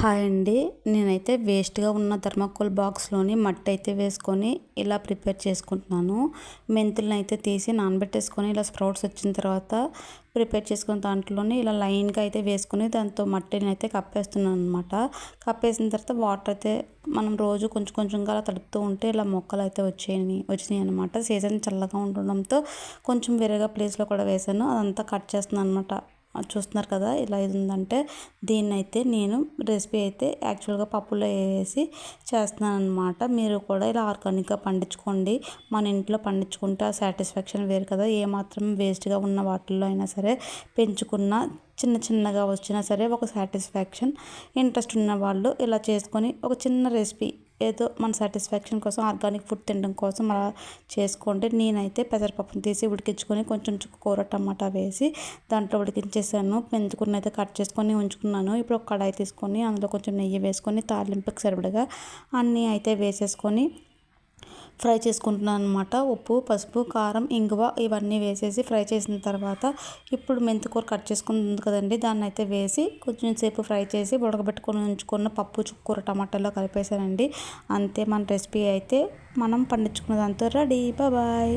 Hi అండి. నేనైతే వేస్ట్గా ఉన్న థర్మాకోల్ బాక్స్లోని మట్టి అయితే వేసుకొని ఇలా ప్రిపేర్ చేసుకుంటున్నాను. మెంతులను అయితే తీసి నానబెట్టేసుకొని ఇలా స్ప్రౌట్స్ వచ్చిన తర్వాత ప్రిపేర్ చేసుకున్న దాంట్లోనే ఇలా లైన్గా అయితే వేసుకొని దాంతో మట్టిని అయితే కప్పేస్తున్నాను అనమాట కప్పేసిన తర్వాత వాటర్ అయితే మనం రోజు కొంచెం కొంచెంగా అలా తడుపుతూ ఉంటే ఇలా మొక్కలు అయితే వచ్చాయి వచ్చినాయి అనమాట సీజన్ చల్లగా ఉండడంతో కొంచెం వేరేగా ప్లేస్లో కూడా వేసాను. అదంతా కట్ చేస్తున్నాను అనమాట చూస్తున్నారు కదా ఇలా ఇది ఉందంటే దీన్ని అయితే నేను రెసిపీ అయితే యాక్చువల్గా పప్పులో వేసి చేస్తున్నాను అనమాట మీరు కూడా ఇలా ఆర్గానిక్గా పండించుకోండి. మన ఇంట్లో పండించుకుంటే ఆ సాటిస్ఫాక్షన్ వేరు కదా. ఏమాత్రం వేస్ట్గా ఉన్న వాటిల్లో అయినా సరే పెంచుకున్న చిన్న చిన్నగా వచ్చినా సరే ఒక సాటిస్ఫాక్షన్ ఇంట్రెస్ట్ ఉన్న వాళ్ళు ఇలా చేసుకొని ఒక చిన్న రెసిపీ ఏదో మన సాటిస్ఫాక్షన్ కోసం ఆర్గానిక్ ఫుడ్ తినడం కోసం అలా చేసుకోండి నేనైతే పెసరపప్పును తీసి ఉడికించుకొని కొంచెం కూర టమాటా వేసి దాంట్లో ఉడికించేసాను. మెంతుకున్న అయితే కట్ చేసుకొని ఉంచుకున్నాను. ఇప్పుడు ఒక కడాయి తీసుకొని అందులో కొంచెం నెయ్యి వేసుకొని తాలింపుకి సరిపడగా అన్నీ అయితే వేసేసుకొని ఫ్రై చేసుకుంటున్నాను అనమాట ఉప్పు పసుపు కారం ఇంగువ ఇవన్నీ వేసేసి ఫ్రై చేసిన తర్వాత ఇప్పుడు మెంతికూర కట్ చేసుకుంది కదండి. దాన్ని అయితే వేసి కొంచెం సేపు ఫ్రై చేసి ఉడకబెట్టుకొని ఉంచుకున్న పప్పు చుక్కూర టమాటాలో కలిపేసానండి అంతే మన రెసిపీ అయితే మనం పండించుకున్న దాంతో రెడీ. బాయ్.